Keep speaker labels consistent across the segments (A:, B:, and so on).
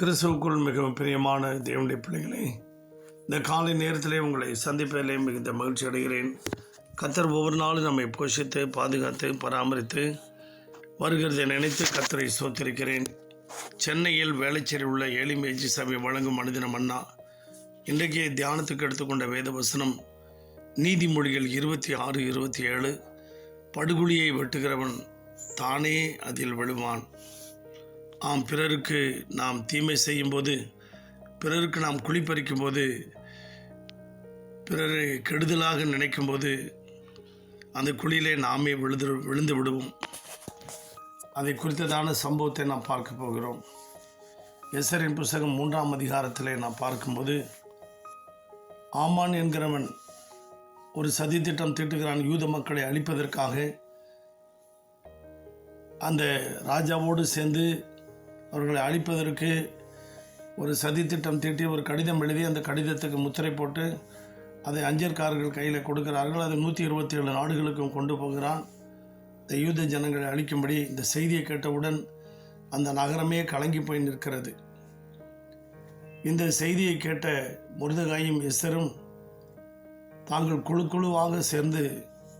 A: கிறிஸ்துவுக்குள் மிகவும் பிரியமான தேவனுடைய பிள்ளைகளே இந்த காலை நேரத்திலே உங்களை சந்திப்பதிலே மிகுந்த மகிழ்ச்சி அடைகிறேன். கத்தர் ஒவ்வொரு நாளும் நம்மை போஷித்து பாதுகாத்து பராமரித்து வருகிறதை நினைத்து கத்தரை சோத்திருக்கிறேன் சென்னையில் வேளச்சேரி உள்ள ஏழிமேஜி சபை வழங்கும் மனிதனம் அண்ணா இன்றைக்கு தியானத்துக்கு எடுத்துக்கொண்ட வேத வசனம் நீதிமொழிகள் இருபத்தி ஆறு இருபத்தி ஏழு படுகொலியை வெட்டுகிறவன் தானே அதில் விழுவான். ஆம் பிறருக்கு நாம் தீமை செய்யும்போது பிறருக்கு நாம் குளிப்பறிக்கும் போது பிறரை கெடுதலாக நினைக்கும்போது அந்த குழியிலே நாமே விழுந்து விழுந்து விடுவோம். அதை குறித்ததான சம்பவத்தை நாம் பார்க்க போகிறோம். எசரின் புஸ்தகம் மூன்றாம் அதிகாரத்திலே நாம் பார்க்கும்போது ஆமான் என்கிறவன் ஒரு சதி திட்டம் தீட்டுகிறான் யூத மக்களை அழிப்பதற்காக. அந்த ராஜாவோடு சேர்ந்து அவர்களை அழிப்பதற்கு ஒரு சதித்திட்டம் தீட்டி ஒரு கடிதம் எழுதி அந்த கடிதத்துக்கு முத்திரை போட்டு அதை அஞ்சற்காரர்கள் கையில் கொடுக்கிறார்கள். அதை நூற்றி இருபத்தி ஏழு நாடுகளுக்கும் கொண்டு போகிறான். இந்த யூத ஜனங்களை அழிக்கும்படி இந்த செய்தியை கேட்டவுடன் அந்த நகரமே கலங்கி போய் நிற்கிறது. இந்த செய்தியை கேட்ட முருதகாயும் எஸ்தரும் தாங்கள் குழு குழுவாக சேர்ந்து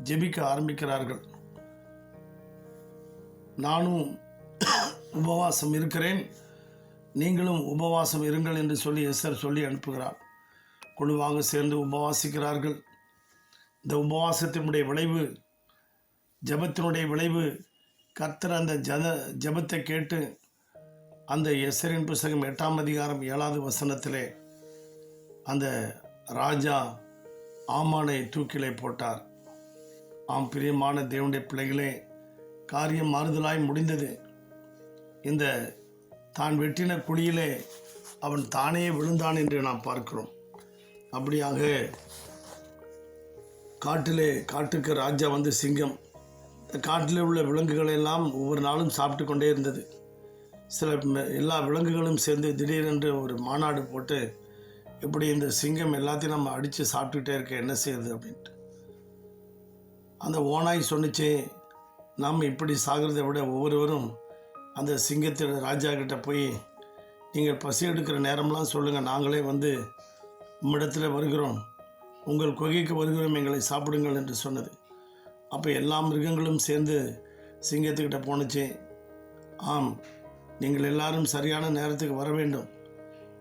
A: ஜெபிக்க ஆரம்பிக்கிறார்கள். நானும் உபவாசம் இருக்கிறேன். நீங்களும் உபவாசம் இருங்கள் என்று சொல்லி எஸ்ஆர் சொல்லி அனுப்புகிறார். குழுவாக சேர்ந்து உபவாசிக்கிறார்கள். இந்த உபவாசத்தினுடைய விளைவு ஜபத்தினுடைய விளைவு கர்த்தர் அந்த ஜத ஜபத்தை கேட்டு அந்த எஸ்ரின் புஸ்தகம் எட்டாம் அதிகாரம் ஏழாவது வசனத்திலே அந்த ராஜா ஆமானை தூக்கிலே போட்டார். ஆம் பிரியமான தேவனுடைய பிள்ளைகளே காரியம் மாறுதலாய் முடிந்தது. இந்த தான் வெட்டின குழியிலே அவன் தானே விழுந்தான் என்று நாம் பார்க்கிறோம். அப்படியாக காட்டிலே காட்டுக்கு ராஜா வந்து சிங்கம். இந்த காட்டிலே உள்ள விலங்குகள் எல்லாம் ஒவ்வொரு நாளும் சாப்பிட்டு கொண்டே இருந்தது. சில எல்லா விலங்குகளும் சேர்ந்து திடீரென்று ஒரு மாநாடு போட்டு இப்படி இந்த சிங்கம் எல்லாத்தையும் நம்ம அடித்து சாப்பிட்டுக்கிட்டே இருக்க என்ன செய்யுது? அப்படின்ட்டு. அந்த ஓனாய் சொன்னிச்சு நாம் இப்படி சாகிறதை விட ஒவ்வொருவரும் அந்த சிங்கத்தின் ராஜா கிட்ட போய் நீங்கள் பசி எடுக்கிற நேரம்லாம் சொல்லுங்கள் நாங்களே வந்து உம்மிடத்தில் வருகிறோம். உங்கள் குகைக்கு வருகிறோம். எங்களை சாப்பிடுங்கள் என்று சொன்னது. அப்போ எல்லா மிருகங்களும் சேர்ந்து சிங்கத்துக்கிட்ட போணுச்சு. ஆம் நீங்கள் எல்லாரும் சரியான நேரத்துக்கு வர வேண்டும்.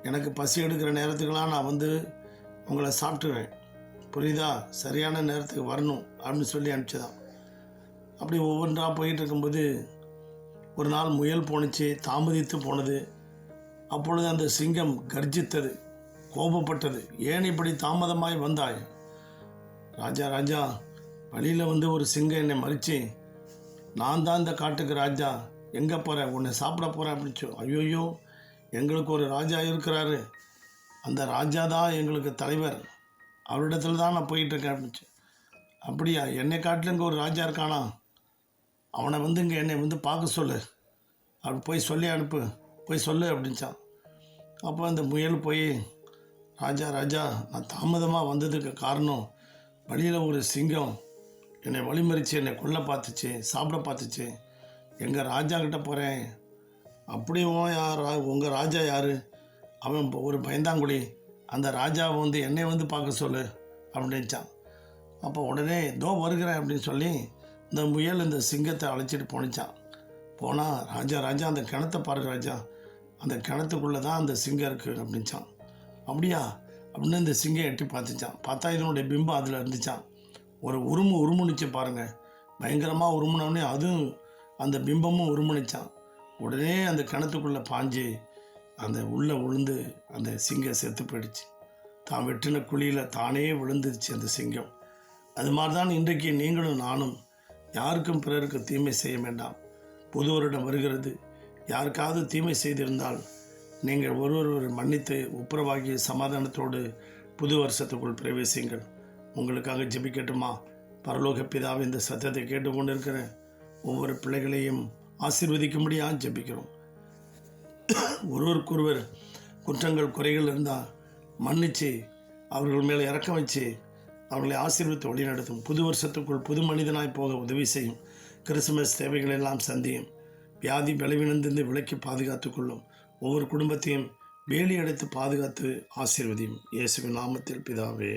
A: எனக்கு பசி எடுக்கிற நேரத்துக்கெல்லாம் நான் வந்து உங்களை சாப்பிட்டுருவேன் புரியுதா? சரியான நேரத்துக்கு வரணும் அப்படின்னு சொல்லி அனுப்பிச்சதான். அப்படி ஒவ்வொன்றா போயிட்டு இருக்கும்போது ஒரு நாள் முயல் போணுச்சு தாமதித்து போனது. அப்பொழுது அந்த சிங்கம் கர்ஜித்தது கோபப்பட்டது. ஏன் இப்படி தாமதமாய் வந்தாய்? ராஜா ராஜா வழியில் வந்து ஒரு சிங்கம் என்னை மறிச்சு நான் தான் இந்த காட்டுக்கு ராஜா எங்கே போகிறேன் உன்னை சாப்பிட போகிறேன் அப்படின்னு ஐயோயோ எங்களுக்கு ஒரு ராஜா இருக்கிறாரு. அந்த ராஜா தான் எங்களுக்கு தலைவர். அவரிடத்துல தான் நான் போயிட்டுருக்கேன் இருக்கேன் அப்படியா? என்னை காட்டிலும் இங்கே ஒரு ராஜா இருக்கானா? அவனை வந்து இங்கே என்னை வந்து பார்க்க சொல்லு. அப்படி போய் சொல்லி அனுப்பு. போய் சொல்லு அப்படின்ச்சான். அப்போ அந்த முயல் போய் ராஜா ராஜா நான் தாமதமாக வந்ததுக்கு காரணம் வழியில் ஒரு சிங்கம் என்னை வழிமறித்து என்னை கொல்ல பார்த்துச்சு சாப்பிட பார்த்துச்சு. எங்கள் ராஜா கிட்ட போகிறேன் அப்படியும் யார் உங்கள் ராஜா யார்? அவன் ஒரு பயந்தாங்குழி. அந்த ராஜாவை வந்து என்னை வந்து பார்க்க சொல்லு. அப்படின்ச்சான். அப்போ உடனே தோ வருகிறேன் அப்படின்னு சொல்லி இந்த முயல் இந்த சிங்கத்தை அழைச்சிட்டு போனிச்சான். போனால் ராஜா ராஜா அந்த கிணத்தை பாரு ராஜா. அந்த கிணத்துக்குள்ளே தான் அந்த சிங்கம் இருக்குது அப்படின்ச்சான். அப்படியா? அப்படின்னு இந்த சிங்கம் எட்டி பார்த்துச்சான். பார்த்தா இதனுடைய பிம்பம் அதில் இருந்துச்சான். ஒரு உருமு உருமுனிச்சு பாருங்கள் பயங்கரமாக உருமுனோடனே அதுவும் அந்த பிம்பமும் உருமுனிச்சான். உடனே அந்த கிணத்துக்குள்ளே பாஞ்சு அந்த உள்ளே விழுந்து அந்த சிங்கம் செத்து போயிடுச்சு. தான் வெட்டின குழியில் தானே விழுந்துருச்சு அந்த சிங்கம். அது மாதிரி தான் இன்றைக்கு நீங்களும் நானும் யாருக்கும் பிறருக்கு தீமை செய்ய வேண்டாம். புது வருடம் வருகிறது. யாருக்காவது தீமை செய்திருந்தால் நீங்கள் ஒருவர் மன்னித்து ஒப்புரவாகிய சமாதானத்தோடு புது வருஷத்துக்குள் பிரவேசிங்கள். உங்களுக்காக ஜெபிக்கட்டுமா? பரலோக பிதாவை இந்த சத்தத்தை கேட்டுக்கொண்டிருக்கிற ஒவ்வொரு பிள்ளைகளையும் ஆசீர்வதிக்கும்படியாக ஜெபிக்கிறோம். ஒருவருக்கொருவர் குற்றங்கள் குறைகள் இருந்தால் மன்னித்து அவர்கள் மேலே இறக்கம் வச்சு அவர்களை ஆசீர்வித்து வழிநடத்தும். புது வருஷத்துக்குள் புது மனிதனாய் போக உதவி செய்யும். கிறிஸ்துமஸ் தேவைகள் எல்லாம் சந்தியும். வியாதி பலவீனந்திருந்து விலக்கி பாதுகாத்துக் கொள்ளும். ஒவ்வொரு குடும்பத்தையும் வேலி அடைத்து பாதுகாத்து ஆசீர்வதியும். இயேசுவின் நாமத்தில் பிதாவே.